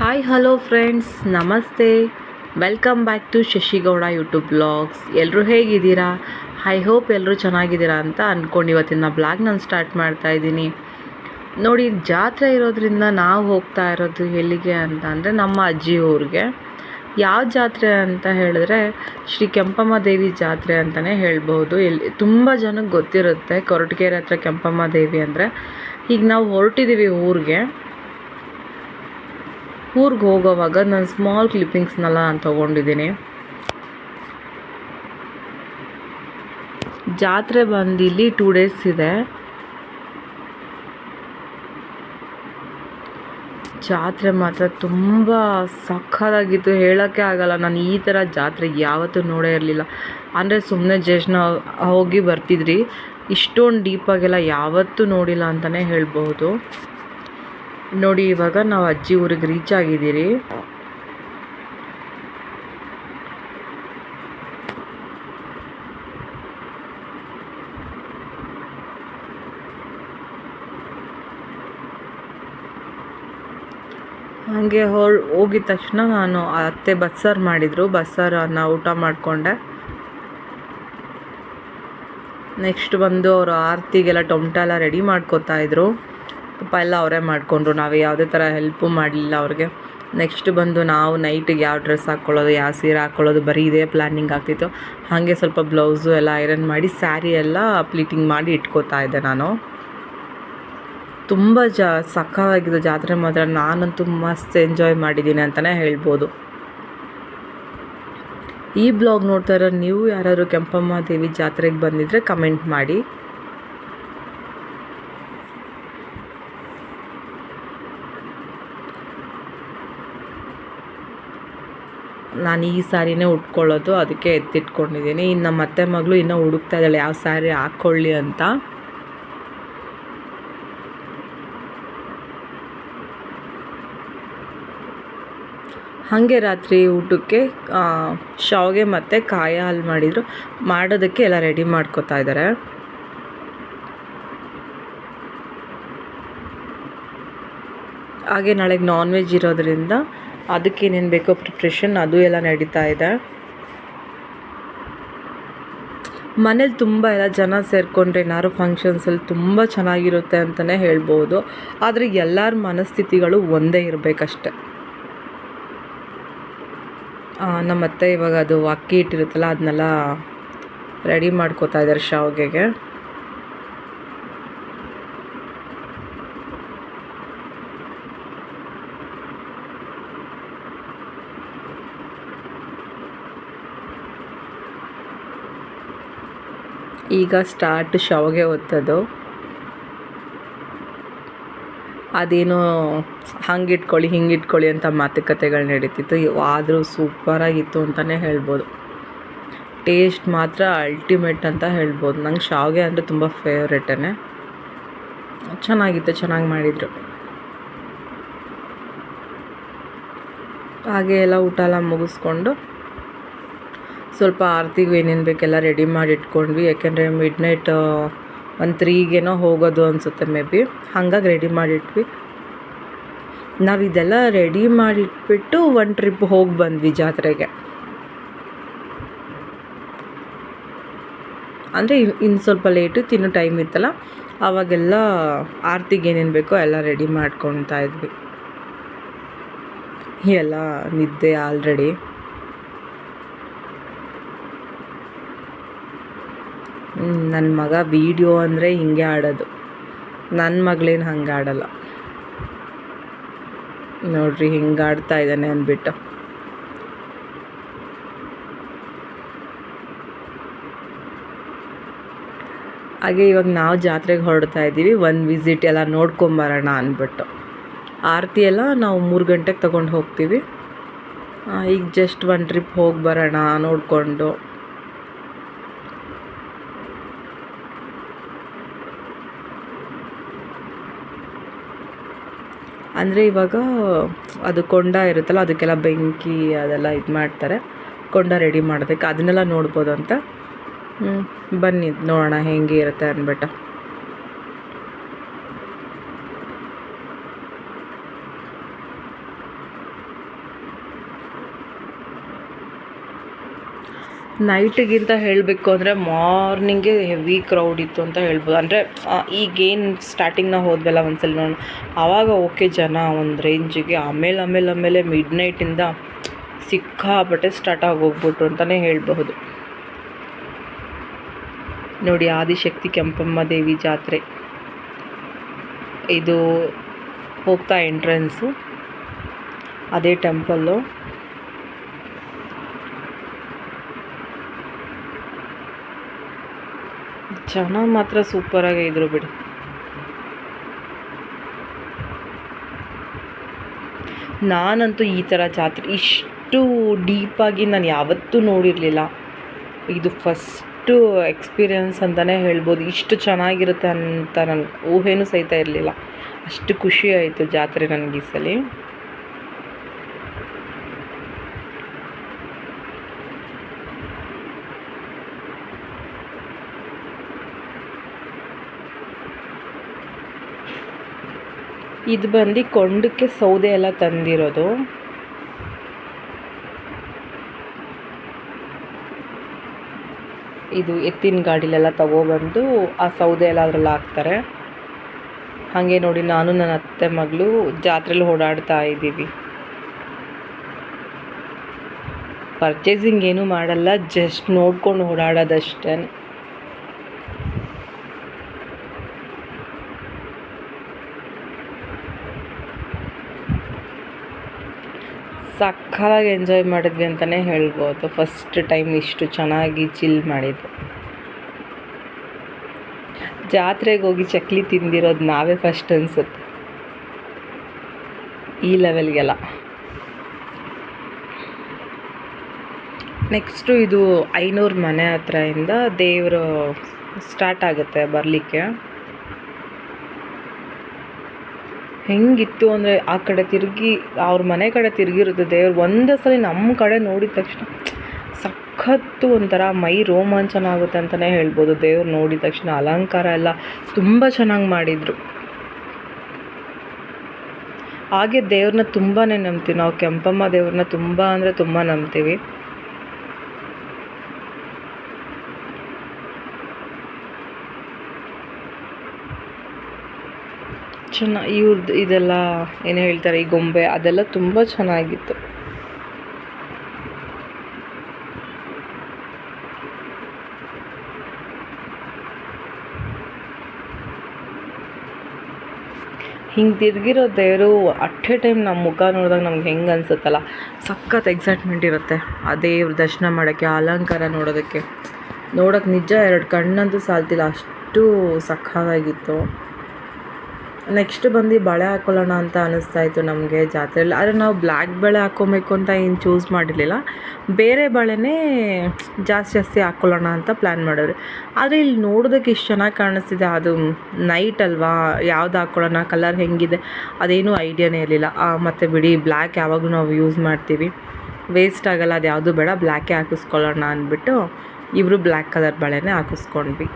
Hi hello friends ನಮಸ್ತೆ welcome back to Shashigowda YouTube blogs ಎಲ್ಲರೂ ಹೇಗಿದ್ದೀರಾ? ಐ ಹೋಪ್ ಎಲ್ಲರೂ ಚೆನ್ನಾಗಿದ್ದೀರಾ ಅಂತ ಅಂದ್ಕೊಂಡು ಇವತ್ತಿನ ಬ್ಲಾಗ್ ನಾನು ಸ್ಟಾರ್ಟ್ ಮಾಡ್ತಾ ಇದ್ದೀನಿ. ನೋಡಿ, ಜಾತ್ರೆ ಇರೋದ್ರಿಂದ ನಾವು ಹೋಗ್ತಾ ಇರೋದು ಎಲ್ಲಿಗೆ ಅಂತ ಅಂದರೆ ನಮ್ಮ ಅಜ್ಜಿ ಊರಿಗೆ. ಯಾವ ಜಾತ್ರೆ ಅಂತ ಹೇಳಿದ್ರೆ ಶ್ರೀ ಕೆಂಪಮ್ಮ ದೇವಿ ಜಾತ್ರೆ ಅಂತಲೇ ಹೇಳ್ಬೋದು ಎಲ್ಲಿ ತುಂಬ ಜನಕ್ಕೆ ಗೊತ್ತಿರುತ್ತೆ. ಕೊರಟಗೆರೆ ಹತ್ರ ಕೆಂಪಮ್ಮ ದೇವಿ ಅಂದರೆ. ಈಗ ನಾವು ಹೊರಟಿದ್ದೀವಿ ಊರಿಗೆ. ಊರಿಗೆ ಹೋಗೋವಾಗ ನಾನು ಸ್ಮಾಲ್ ಕ್ಲಿಪ್ಪಿಂಗ್ಸ್ನೆಲ್ಲ ನಾನು ತೊಗೊಂಡಿದ್ದೀನಿ. ಜಾತ್ರೆ ಬಂದು ಇಲ್ಲಿ ಟೂ ಡೇಸ್ ಇದೆ. ಜಾತ್ರೆ ಮಾತ್ರ ತುಂಬ ಸಖತ್ತಾಗಿತ್ತು. ಹೇಳೋಕ್ಕೆ ಆಗಲ್ಲ, ನಾನು ಈ ಥರ ಜಾತ್ರೆ ಯಾವತ್ತೂ ನೋಡೇ ಇರಲಿಲ್ಲ. ಅಂದರೆ ಸುಮ್ಮನೆ ಜೇಷ್ನ ಹೋಗಿ ಬರ್ತಿದ್ರಿ. ಇಷ್ಟೊಂದು ಡೀಪಾಗೆಲ್ಲ ಯಾವತ್ತೂ ನೋಡಿಲ್ಲ ಅಂತಲೇ ಹೇಳ್ಬೋದು ನೋಡಿ, ಇವಾಗ ನಾವು ಅಜ್ಜಿ ಊರಿಗೆ ರೀಚ್ ಆಗಿದ್ದೀರಿ. ಹಾಗೆ ಹೊರ ಹೋಗಿದ ತಕ್ಷಣ ನಾನು ಅತ್ತೆ ಬಸ್ಸಾರು ಮಾಡಿದರು. ಬಸ್ಸಾರನ್ನು ಊಟ ಮಾಡಿಕೊಂಡೆ. ನೆಕ್ಸ್ಟ್ ಬಂದು ಅವರು ಆರತಿಗೆಲ್ಲ ಟೊಮಟ ಎಲ್ಲ ರೆಡಿ ಮಾಡ್ಕೋತಾ ಇದ್ರು. ಪಾಪ ಎಲ್ಲ ಅವರೇ ಮಾಡಿಕೊಂಡ್ರು. ನಾವು ಯಾವುದೇ ಥರ ಹೆಲ್ಪು ಮಾಡಲಿಲ್ಲ ಅವ್ರಿಗೆ. ನೆಕ್ಸ್ಟ್ ಬಂದು ನಾವು ನೈಟಿಗೆ ಯಾವ ಡ್ರೆಸ್ ಹಾಕ್ಕೊಳ್ಳೋದು, ಯಾವ ಸೀರೆ ಹಾಕ್ಕೊಳ್ಳೋದು, ಬರೀ ಇದೇ ಪ್ಲ್ಯಾನಿಂಗ್ ಆಗ್ತಿತ್ತು. ಹಾಗೆ ಸ್ವಲ್ಪ ಬ್ಲೌಸು ಎಲ್ಲ ಐರನ್ ಮಾಡಿ ಸ್ಯಾರಿ ಎಲ್ಲ ಪ್ಲೀಟಿಂಗ್ ಮಾಡಿ ಇಟ್ಕೋತಾ ಇದ್ದೆ ನಾನು. ತುಂಬ ಜ ಸಖತ್ತಾಗಿದ್ದು ಜಾತ್ರೆ ಮಾತ್ರ. ನಾನಂತೂ ಮಸ್ತ್ ಎಂಜಾಯ್ ಮಾಡಿದ್ದೀನಿ ಅಂತಲೇ ಹೇಳ್ಬೋದು. ಈ ಬ್ಲಾಗ್ ನೋಡ್ತಾ ಇರೋ ನೀವು ಯಾರಾದರೂ ಕೆಂಪಮ್ಮ ದೇವಿ ಜಾತ್ರೆಗೆ ಬಂದಿದ್ದರೆ ಕಮೆಂಟ್ ಮಾಡಿ. ನಾನು ಈ ಸ್ಯಾರಿನೇ ಉಟ್ಕೊಳ್ಳೋದು, ಅದಕ್ಕೆ ಎತ್ತಿಟ್ಕೊಂಡಿದ್ದೀನಿ. ಇನ್ನು ನಮ್ಮ ಅತ್ತೆ ಮಗಳು ಇನ್ನೂ ಹುಡುಕ್ತಾ ಇದ್ದಾಳೆ, ಯಾವ ಸ್ಯಾರಿ ಹಾಕ್ಕೊಳ್ಳಿ ಅಂತ. ಹಾಗೆ ರಾತ್ರಿ ಊಟಕ್ಕೆ ಶಾವಿಗೆ ಮತ್ತು ಕಾಯ ಹಾಲು ಮಾಡಿದರು. ಮಾಡೋದಕ್ಕೆ ಎಲ್ಲ ರೆಡಿ ಮಾಡ್ಕೋತಾ ಇದ್ದಾರೆ. ಹಾಗೆ ನಾಳೆಗೆ ನಾನ್ ವೆಜ್ ಇರೋದ್ರಿಂದ ಅದಕ್ಕೆ ಏನೇನು ಬೇಕೋ ಪ್ರಿಪ್ರೇಷನ್ ಅದು ಎಲ್ಲ ನಡೀತಾ ಇದೆ. ಮನೇಲಿ ತುಂಬ ಎಲ್ಲ ಜನ ಸೇರಿಕೊಂಡ್ರೆ ಏನಾದ್ರು ಫಂಕ್ಷನ್ಸಲ್ಲಿ ತುಂಬ ಚೆನ್ನಾಗಿರುತ್ತೆ ಅಂತಲೇ ಹೇಳ್ಬೋದು. ಆದರೆ ಎಲ್ಲರ ಮನಸ್ಥಿತಿಗಳು ಒಂದೇ ಇರಬೇಕಷ್ಟೆ. ನಮ್ಮ ಅತ್ತೆ ಇವಾಗ ಅದು ಅಕ್ಕಿ ಇಟ್ಟಿರುತ್ತಲ್ಲ ಅದನ್ನೆಲ್ಲ ರೆಡಿ ಮಾಡ್ಕೋತಾ ಇದ್ದಾರೆ ಶಾವಿಗೆಗೆ. ಈಗ ಸ್ಟಾರ್ಟ್ ಶಾವಿಗೆ ಒತ್ತೋದು ಅದೇನು ಹಂಗೆ ಇಟ್ಕೊಳ್ಳಿ, ಹಿಂಗೆ ಇಟ್ಕೊಳ್ಳಿ ಅಂತ ಮಾತುಕತೆಗಳು ನಡೀತಿತ್ತು. ಆದರೂ ಸೂಪರಾಗಿತ್ತು ಅಂತಲೇ ಹೇಳ್ಬೋದು. ಟೇಸ್ಟ್ ಮಾತ್ರ ಅಲ್ಟಿಮೇಟ್ ಅಂತ ಹೇಳ್ಬೋದು. ನಂಗೆ ಶಾವಿಗೆ ಅಂದರೆ ತುಂಬ ಫೇವ್ರೇಟೇ ಚೆನ್ನಾಗಿತ್ತು, ಚೆನ್ನಾಗಿ ಮಾಡಿದರು. ಹಾಗೆ ಎಲ್ಲ ಊಟ ಎಲ್ಲ ಮುಗಿಸ್ಕೊಂಡು ಸ್ವಲ್ಪ ಆರತಿಗೂ ಏನೇನು ಬೇಕೆಲ್ಲ ರೆಡಿ ಮಾಡಿ ಇಟ್ಕೊಂಡ್ವಿ. ಯಾಕೆಂದರೆ ಮಿಡ್ ನೈಟ್ ಒಂದು ತ್ರೀಗೇನೋ ಹೋಗೋದು ಅನಿಸುತ್ತೆ ಮೇ ಬಿ. ಹಂಗಾಗಿ ರೆಡಿ ಮಾಡಿಟ್ವಿ ನಾವು ಇದೆಲ್ಲ ರೆಡಿ ಮಾಡಿಟ್ಬಿಟ್ಟು ಒಂದು ಟ್ರಿಪ್ ಹೋಗಿ ಬಂದ್ವಿ ಜಾತ್ರೆಗೆ. ಅಂದರೆ ಇನ್ನು ಸ್ವಲ್ಪ ಲೇಟು ತಿನ್ನೋ ಟೈಮ್ ಇತ್ತಲ್ಲ ಆವಾಗೆಲ್ಲ ಆರತಿಗೆ ಏನೇನು ಬೇಕೋ ಎಲ್ಲ ರೆಡಿ ಮಾಡ್ಕೊತಾ ಇದ್ವಿ. ಎಲ್ಲ ನಿದ್ದೆ ಆಲ್ರೆಡಿ ನನ್ನ ಮಗ ವೀಡಿಯೋ ಅಂದರೆ ಹಿಂಗೆ ಆಡೋದು. ನನ್ನ ಮಗಳೇನು ಹಂಗೆ ಆಡಲ್ಲ. ನೋಡ್ರಿ ಹಿಂಗೆ ಆಡ್ತಾ ಇದ್ದಾನೆ ಅಂದ್ಬಿಟ್ಟು. ಹಾಗೆ ಇವಾಗ ನಾವು ಜಾತ್ರೆಗೆ ಹೊರಡ್ತಾ ಇದ್ದೀವಿ, ಒಂದು ವಿಸಿಟ್ ಎಲ್ಲ ನೋಡ್ಕೊಂಬರೋಣ ಅಂದ್ಬಿಟ್ಟು. ಆರತಿ ಎಲ್ಲ ನಾವು ಮೂರು ಗಂಟೆಗೆ ತೊಗೊಂಡು ಹೋಗ್ತೀವಿ. ಈಗ ಜಸ್ಟ್ ಒಂದು ಟ್ರಿಪ್ ಹೋಗಿ ಬರೋಣ ನೋಡಿಕೊಂಡು. ಅಂದರೆ ಇವಾಗ ಅದು ಕೊಂಡ ಇರುತ್ತಲ್ಲ, ಅದಕ್ಕೆಲ್ಲ ಬೆಂಕಿ ಅದೆಲ್ಲ ಇದು ಮಾಡ್ತಾರೆ. ಕೊಂಡ ರೆಡಿ ಮಾಡೋದಕ್ಕೆ ಅದನ್ನೆಲ್ಲ ನೋಡ್ಬೋದು ಅಂತ. ಬನ್ನಿ, ನೋಡೋಣ ಹೇಗೆ ಇರುತ್ತೆ ಅಂದ್ಬಿಟ್ಟು ನೈಟಿಗಿಂತ ಹೇಳಬೇಕು ಅಂದರೆ ಮಾರ್ನಿಂಗೇ ಹೆವಿ ಕ್ರೌಡ್ ಇತ್ತು ಅಂತ ಹೇಳ್ಬೋದು. ಅಂದರೆ ಈಗೇನು ಸ್ಟಾರ್ಟಿಂಗ್ ನಾವು ಹೋದ್ವಲ್ಲ ಒಂದ್ಸಲ ನೋಡೋಣ ಆವಾಗ ಓಕೆ ಜನ ಒಂದು ರೇಂಜಿಗೆ ಆಮೇಲೆ ಆಮೇಲೆ ಆಮೇಲೆ ಮಿಡ್ ನೈಟಿಂದ ಸಿಕ್ಕಾಪಟ್ಟೆ ಸ್ಟಾರ್ಟ್ ಆಗೋಗ್ಬಿಟ್ರು ಅಂತಲೇ ಹೇಳಬಹುದು. ನೋಡಿ, ಆದಿಶಕ್ತಿ ಕೆಂಪಮ್ಮ ದೇವಿ ಜಾತ್ರೆ. ಇದು ಹೋಗ್ತಾ ಎಂಟ್ರೆನ್ಸು ಅದೇ ಟೆಂಪಲ್ಲು ಜನ ಮಾತ್ರ ಸೂಪರಾಗಿ ಇದ್ರು ಬಿಡಿ. ನಾನಂತೂ ಈ ಥರ ಜಾತ್ರೆ ಇಷ್ಟು ಡೀಪಾಗಿ ನಾನು ಯಾವತ್ತೂ ನೋಡಿರಲಿಲ್ಲ. ಇದು ಫಸ್ಟು ಎಕ್ಸ್ಪೀರಿಯನ್ಸ್ ಅಂತಲೇ ಹೇಳ್ಬೋದು. ಇಷ್ಟು ಚೆನ್ನಾಗಿರುತ್ತೆ ಅಂತ ನನಗೆ ಊಹೆನೂ ಸಹಿತ ಇರಲಿಲ್ಲ. ಅಷ್ಟು ಖುಷಿ ಆಯಿತು ಜಾತ್ರೆ ನನಗೆ ಈ ಸಲ. ಇದು ಬಂದು ಕೊಂಡಕ್ಕೆ ಸೌದೆ ಎಲ್ಲ ತಂದಿರೋದು. ಇದು ಎತ್ತಿನ ಗಾಡಿಲೆಲ್ಲ ತಗೊಬಂದು ಆ ಸೌದೆ ಎಲ್ಲ ಅದರಲ್ಲಿ ಹಾಕ್ತಾರೆ. ಹಾಗೆ ನೋಡಿ ನಾನು ನನ್ನ ಅತ್ತೆ ಮಗಳು ಜಾತ್ರೆಲಿ ಓಡಾಡ್ತಾ ಇದ್ದೀವಿ. ಪರ್ಚೇಸಿಂಗ್ ಏನೂ ಮಾಡಲ್ಲ ಜಸ್ಟ್ ನೋಡ್ಕೊಂಡು ಓಡಾಡೋದಷ್ಟೇ. ಸಕ್ಕತ್ತಾಗಿ ಎಂಜಾಯ್ ಮಾಡಿದ್ವಿ ಅಂತಲೇ ಹೇಳ್ಬೋದು. ಫಸ್ಟ್ ಟೈಮ್ ಇಷ್ಟು ಚೆನ್ನಾಗಿ ಚಿಲ್ ಮಾಡಿದ್ದು. ಜಾತ್ರೆಗೆ ಹೋಗಿ ಚಕ್ಲಿ ತಿಂದಿರೋದು ನಾವೇ ಫಸ್ಟ್ ಅನಿಸುತ್ತೆ. ಈ ಲೆವೆಲ್ಗೆಲ್ಲ ನೆಕ್ಸ್ಟು ಇದು ಐನೂರು ಮನೆ ಹತ್ರದಿಂದ ದೇವರು ಸ್ಟಾರ್ಟ್ ಆಗುತ್ತೆ ಬರಲಿಕ್ಕೆ. ಹೆಂಗಿತ್ತು ಅಂದರೆ ಆ ಕಡೆ ತಿರುಗಿ, ಅವ್ರ ಮನೆ ಕಡೆ ತಿರುಗಿರುತ್ತೆ ದೇವ್ರು ಒಂದೇ ಸಲ ನಮ್ಮ ಕಡೆ ನೋಡಿದ ತಕ್ಷಣ, ಸಖತ್ತು ಒಂಥರ ಮೈ ರೋಮಾಂಚನ ಆಗುತ್ತೆ ಅಂತಲೇ ಹೇಳ್ಬೋದು. ದೇವ್ರು ನೋಡಿದ ತಕ್ಷಣ ಅಲಂಕಾರ ಎಲ್ಲ ತುಂಬ ಚೆನ್ನಾಗಿ ಮಾಡಿದರು. ಹಾಗೆ ದೇವ್ರನ್ನ ತುಂಬಾ ನಂಬ್ತೀವಿ. ನಾವು ಕೆಂಪಮ್ಮ ದೇವ್ರನ್ನ ತುಂಬ ಅಂದರೆ ತುಂಬ ನಂಬ್ತೀವಿ. ಚೆನ್ನ ಇವ್ರದ್ದು ಇದೆಲ್ಲ ಏನು ಹೇಳ್ತಾರೆ, ಈ ಗೊಂಬೆ, ಅದೆಲ್ಲ ತುಂಬ ಚೆನ್ನಾಗಿತ್ತು. ಹಿಂಗೆ ತಿರ್ಗಿರೋ ದೇವರು ಅಟ್ ಎ ಟೈಮ್ ನಮ್ಮ ಮುಖ ನೋಡಿದಾಗ ನಮ್ಗೆ ಹೆಂಗೆ ಅನ್ಸುತ್ತಲ್ಲ, ಸಖತ್ ಎಕ್ಸೈಟ್ಮೆಂಟ್ ಇರುತ್ತೆ ಆ ದೇವ್ರ ದರ್ಶನ ಮಾಡೋಕ್ಕೆ ಅಲಂಕಾರ ನೋಡೋದಕ್ಕೆ. ನೋಡೋಕ್ಕೆ ನಿಜ, ಎರಡು ಕಣ್ಣಂತೂ ಸಾಲ್ತಿಲ್ಲ, ಅಷ್ಟು ಸಖತ್ತಾಗಿತ್ತು. ನೆಕ್ಸ್ಟ್ ಬಂದು ಬಳೆ ಹಾಕೊಳ್ಳೋಣ ಅಂತ ಅನ್ನಿಸ್ತಾ ಇತ್ತು ನಮಗೆ ಜಾತ್ರೆಯಲ್ಲಿ. ಆದರೆ ನಾವು ಬ್ಲ್ಯಾಕ್ ಬಳೆ ಹಾಕ್ಕೊಬೇಕು ಅಂತ ಏನು ಚೂಸ್ ಮಾಡಿರಲಿಲ್ಲ. ಬೇರೆ ಬಳೆನೇ ಜಾಸ್ತಿ ಜಾಸ್ತಿ ಹಾಕ್ಕೊಳ್ಳೋಣ ಅಂತ ಪ್ಲ್ಯಾನ್ ಮಾಡಿದ್ರು. ಆದರೆ ಇಲ್ಲಿ ನೋಡೋದಕ್ಕೆ ಇಷ್ಟು ಚೆನ್ನಾಗಿ ಕಾಣಿಸ್ತಿದೆ. ಅದು ನೈಟ್ ಅಲ್ವಾ? ಯಾವ್ದು ಹಾಕ್ಕೊಳ್ಳೋಣ ಕಲರ್ ಹೆಂಗಿದೆ? ಅದೇನೂ ಐಡಿಯಾನೇ ಇರಲಿಲ್ಲ. ಮತ್ತು ಬಿಡಿ ಬ್ಲ್ಯಾಕ್ ಯಾವಾಗಲೂ ನಾವು ಯೂಸ್ ಮಾಡ್ತೀವಿ. ವೇಸ್ಟ್ ಆಗೋಲ್ಲ ಅದು ಯಾವುದು ಬೇಡ ಬ್ಲ್ಯಾಕೇ ಹಾಕಿಸ್ಕೊಳ್ಳೋಣ ಅಂದ್ಬಿಟ್ಟು ಇಬ್ಬರು ಬ್ಲ್ಯಾಕ್ ಕಲರ್ ಬಳೆನೇ ಹಾಕಿಸ್ಕೊಂಡ್ವಿ.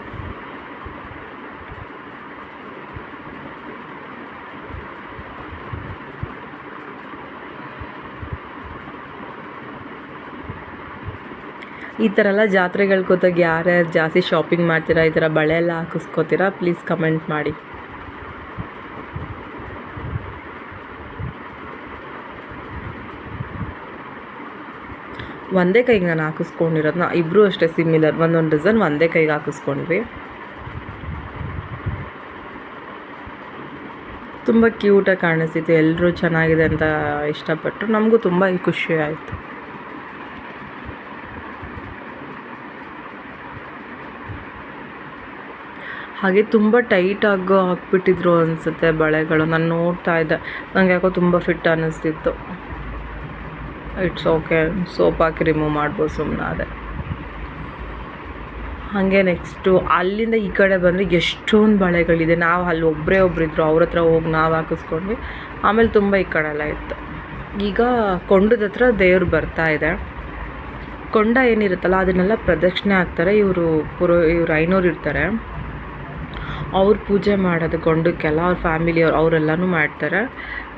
ಈ ಥರ ಎಲ್ಲ ಜಾತ್ರೆಗಳಿಗೆ ಕೂತಾಗ ಯಾರ್ಯಾರು ಜಾಸ್ತಿ ಶಾಪಿಂಗ್ ಮಾಡ್ತೀರಾ, ಈ ಥರ ಬಳೆ ಎಲ್ಲ ಹಾಕಿಸ್ಕೋತೀರಾ? ಪ್ಲೀಸ್ ಕಮೆಂಟ್ ಮಾಡಿ. ಒಂದೇ ಕೈಗೆ ನಾನು ಹಾಕಿಸ್ಕೊಂಡಿರೋದನ್ನ ಇಬ್ಬರು ಅಷ್ಟೇ ಸಿಮಿಲರ್ ಒಂದೊಂದು ಡಿಸೈನ್ ಒಂದೇ ಕೈಗೆ ಹಾಕಿಸ್ಕೊಂಡ್ವಿ ತುಂಬ ಕ್ಯೂಟಾಗಿ ಕಾಣಿಸ್ತಿತ್ತು. ಎಲ್ಲರೂ ಚೆನ್ನಾಗಿದೆ ಅಂತ ಇಷ್ಟಪಟ್ಟರು. ನಮಗೂ ತುಂಬ ಖುಷಿ ಆಯಿತು. ಹಾಗೆ ತುಂಬ ಟೈಟ್ ಆಗೋ ಹಾಕ್ಬಿಟ್ಟಿದ್ರು ಅನಿಸುತ್ತೆ ಬಳೆಗಳು. ನಾನು ನೋಡ್ತಾ ಇದ್ದೆ. ನನಗೆ ಯಾಕೋ ತುಂಬ ಫಿಟ್ ಅನ್ನಿಸ್ತಿತ್ತು ಇಟ್ಸ್ ಓಕೆ ಸೋಪ್ ಹಾಕಿ ರಿಮೂವ್ ಮಾಡ್ಬೋದು ಸುಮ್ಮನೆ ಅದೇ. ಹಾಗೆ ನೆಕ್ಸ್ಟು ಅಲ್ಲಿಂದ ಈ ಕಡೆ ಬಂದರೆ ಎಷ್ಟೊಂದು ಬಳೆಗಳಿದೆ. ನಾವು ಅಲ್ಲಿ ಒಬ್ಬರೇ ಒಬ್ಬರಿದ್ರು ಅವ್ರ ಹತ್ರ ಹೋಗಿ ನಾವು ಹಾಕಿಸ್ಕೊಂಡ್ವಿ. ಆಮೇಲೆ ತುಂಬ ಈ ಕಡೆ ಎಲ್ಲ ಇತ್ತು. ಈಗ ಕೊಂಡದ ಹತ್ರ ದೇವ್ರು ಬರ್ತಾ ಇದೆ. ಕೊಂಡ ಏನಿರುತ್ತಲ್ಲ, ಅದನ್ನೆಲ್ಲ ಪ್ರದಕ್ಷಿಣೆ ಹಾಕ್ತಾರೆ. ಇವರು ಪುರೋ, ಇವ್ರು ಐನೂರು ಇರ್ತಾರೆ ಅವ್ರು ಪೂಜೆ ಮಾಡೋದು ಗೊಂಡಕ್ಕೆಲ್ಲ, ಅವ್ರ ಫ್ಯಾಮಿಲಿಯವ್ರು ಅವರೆಲ್ಲನೂ ಮಾಡ್ತಾರೆ.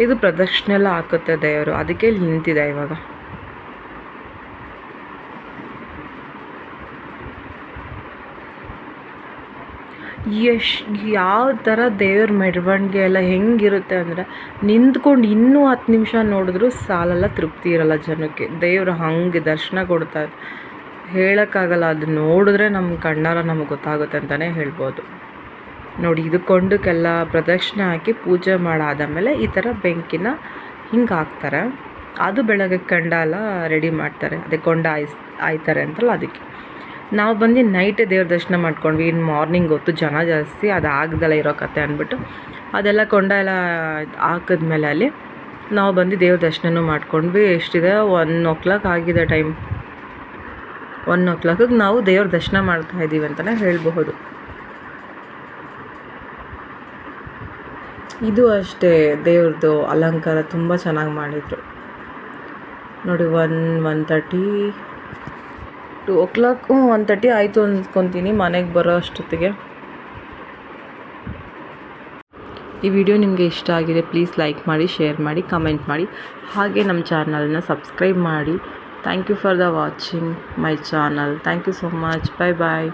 ಇದು ಪ್ರದರ್ಶನ ಎಲ್ಲ ಹಾಕುತ್ತೆ ದೇವರು. ಅದಕ್ಕೆ ಇಲ್ಲಿ ನಿಂತಿದೆ ಇವಾಗ. ಎಷ್ಟು ಯಾವ ಥರ ದೇವ್ರ ಮೆರವಣಿಗೆ ಎಲ್ಲ ಹೆಂಗಿರುತ್ತೆ ಅಂದರೆ, ನಿಂತ್ಕೊಂಡು ಇನ್ನೂ ಹತ್ತು ನಿಮಿಷ ನೋಡಿದ್ರು ಸಾಲೆಲ್ಲ ತೃಪ್ತಿ ಇರಲ್ಲ ಜನಕ್ಕೆ. ದೇವರು ಹಂಗೆ ದರ್ಶನ ಕೊಡ್ತಾರೆ ಹೇಳೋಕ್ಕಾಗಲ್ಲ. ಅದು ನೋಡಿದ್ರೆ ನಮ್ಮ ಕಣ್ಣಾರ ನಮಗೆ ಗೊತ್ತಾಗುತ್ತೆ ಅಂತಲೇ ಹೇಳ್ಬೋದು. ನೋಡಿ ಇದು ಕೊಂಡಕ್ಕೆಲ್ಲ ಪ್ರದಕ್ಷಿಣೆ ಹಾಕಿ ಪೂಜೆ ಮಾಡಾದ ಮೇಲೆ ಈ ಥರ ಬೆಂಕಿನ ಹಿಂಗೆ ಹಾಕ್ತಾರೆ. ಅದು ಬೆಳಗ್ಗೆ ಕಂಡಾಲ ರೆಡಿ ಮಾಡ್ತಾರೆ. ಅದೇ ಕೊಂಡ ಆಯ್ಸ್, ಆಯ್ತಾರೆ ಅಂತಲ್ಲ ಅದಕ್ಕೆ. ನಾವು ಬಂದು ನೈಟೇ ದೇವ್ರ ದರ್ಶನ ಮಾಡ್ಕೊಂಡ್ವಿ. ಇನ್ನು ಮಾರ್ನಿಂಗ್ ಹೊತ್ತು ಜನ ಜಾಸ್ತಿ, ಅದು ಆಗದಲ್ಲ ಇರೋ ಕತೆ ಅಂದ್ಬಿಟ್ಟು ಅದೆಲ್ಲ ಕೊಂಡ ಎಲ್ಲ ಹಾಕಿದ್ಮೇಲೆ ಅಲ್ಲಿ ನಾವು ಬಂದು ದೇವ್ರ ದರ್ಶನನೂ ಮಾಡ್ಕೊಂಡ್ವಿ. ಎಷ್ಟಿದೆ? ಒನ್ ಓ ಕ್ಲಾಕ್ ಆಗಿದೆ ಟೈಮ್ ಒನ್ ಓ ಕ್ಲಾಕಿಗೆ ನಾವು ದೇವ್ರ ದರ್ಶನ ಮಾಡ್ತಾ ಇದ್ದೀವಿ ಅಂತಲೇ ಹೇಳಬಹುದು. ಇದು ಅಷ್ಟೇ, ದೇವ್ರದ್ದು ಅಲಂಕಾರ ತುಂಬ ಚೆನ್ನಾಗಿ ಮಾಡಿದರು. ನೋಡಿ, one one thirty, two o'clock one thirty ಆಯಿತು ಅಂದ್ಕೊತೀನಿ ಮನೆಗೆ ಬರೋ ಅಷ್ಟೊತ್ತಿಗೆ. ಈ ವಿಡಿಯೋ ನಿಮಗೆ ಇಷ್ಟ ಆಗಿದೆ, ಪ್ಲೀಸ್ ಲೈಕ್ ಮಾಡಿ, ಶೇರ್ ಮಾಡಿ, ಕಮೆಂಟ್ ಮಾಡಿ. ಹಾಗೆ ನಮ್ಮ ಚಾನಲನ್ನ ಸಬ್ಸ್ಕ್ರೈಬ್ ಮಾಡಿ. Thank you for the watching my channel. Thank you so much. Bye bye